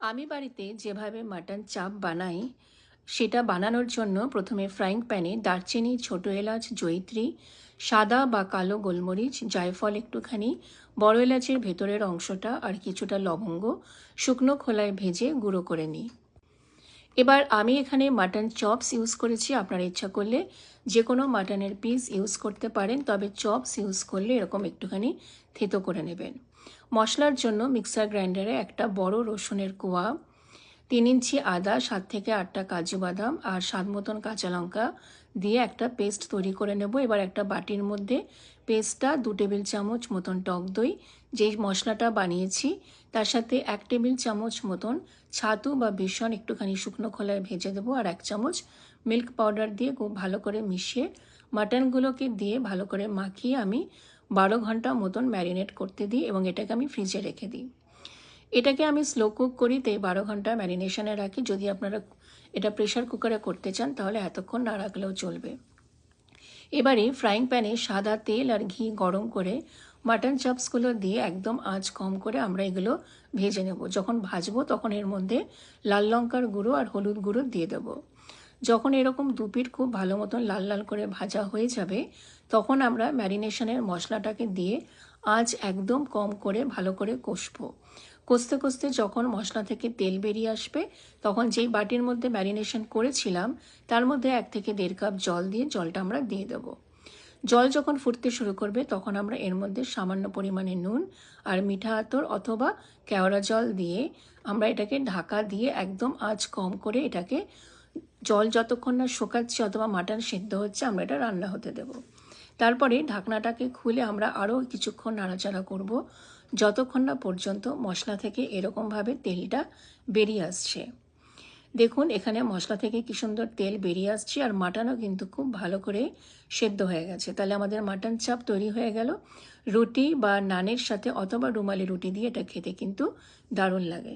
আমি বাড়িতে যেভাবে মাটন চাপ বানাই, সেটা বানানোর জন্য প্রথমে ফ্রাইং প্যানে দারচিনি, ছোটো এলাচ জৈত্রী সাদা বা কালো গোলমরিচ, জায়ফল একটুখানি, বড় এলাচের ভেতরের অংশটা আর কিছুটা লবঙ্গ, শুকনো খোলায় ভেজে গুঁড়ো করে নিই। এবার আমি এখানে মাটন চপস ইউজ করেছি, আপনার ইচ্ছা করলে যে কোনো মাটনের পিস ইউজ করতে পারেন, তবে চপস ইউজ করলে এরকম একটুখানি থেতো করে নেবেন। মশলার জন্য মিক্সার গ্রাইন্ডারে একটা বড় রসুনের কোয়া তিন ইঞ্চি আদা, সাত থেকে আটটা কাজু বাদাম আর স্বাদ মতন কাঁচা লঙ্কা দিয়ে একটা পেস্ট তৈরি করে নেব। এবার একটা বাটির মধ্যে পেস্টটা দু টেবিল চামচ মতন টক দই, যেই মশলাটা বানিয়েছি, তার সাথে এক টেবিল চামচ মতন ছাতু বা বেসন একটুখানি শুকনো খোলায় ভেজে দেবো আর এক চামচ মিল্ক পাউডার দিয়ে খুব ভালো করে মিশিয়ে মাটনগুলোকে দিয়ে ভালো করে মাখিয়ে আমি বারো ঘণ্টা মতন ম্যারিনেট করতে দিই এবং এটাকে আমি ফ্রিজে রেখে দিই। এটাকে আমি স্লো কুক করি তাই বারো ঘণ্টা ম্যারিনেশনে রাখি। যদি আপনারা এটা প্রেশার কুকারে করতে চান, তাহলে এতক্ষণ না রাখলেও চলবে। এবারে ফ্রাইং প্যানে সাদা তেল আর ঘি গরম করে মাটন চপসগুলো দিয়ে একদম আঁচ কম করে আমরা এগুলো ভেজে নেব। যখন ভাজবো তখন এর মধ্যে লাল লঙ্কার গুঁড়ো আর হলুদ গুঁড়ো দিয়ে দেবো। যখন এরকম দুপিট খুব ভালো মতন লাল লাল করে ভাজা হয়ে যাবে, তখন আমরা ম্যারিনেশনের মশলাটাকে দিয়ে আঁচ একদম কম করে ভালো করে কষবো। কষতে কষতে যখন মশলা থেকে তেল বেরিয়ে আসবে, তখন যেই বাটির মধ্যে ম্যারিনেশন করেছিলাম, তার মধ্যে এক থেকে দেড় কাপ জল দিয়ে জলটা আমরা দিয়ে দেবো। জল যখন ফুটতে শুরু করবে, তখন আমরা এর মধ্যে সামান্য পরিমাণে নুন আর মিঠা আতর অথবা কেওড়া জল দিয়ে আমরা এটাকে ঢাকা দিয়ে একদম আঁচ কম করে এটাকে জল যতক্ষণ না শোকাচ্ছে অথবা মাটন সেদ্ধ হচ্ছে, আমরা এটা রান্না হতে দেব। তারপরে ঢাকনাটাকে খুলে আমরা আরও কিছুক্ষণ নাড়াচাড়া করব, যতক্ষণ না পর্যন্ত মশলা থেকে এরকমভাবে তেলটা বেরিয়ে আসছে। দেখুন, এখানে মশলা থেকে কি সুন্দর তেল বেরিয়ে আসছে আর মাটনও কিন্তু খুব ভালো করে সেদ্ধ হয়ে গেছে। তাহলে আমাদের মাটন চাপ তৈরি হয়ে গেল। রুটি বা নানের সাথে অথবা রুমালি রুটি দিয়ে এটা খেতে কিন্তু দারুণ লাগে।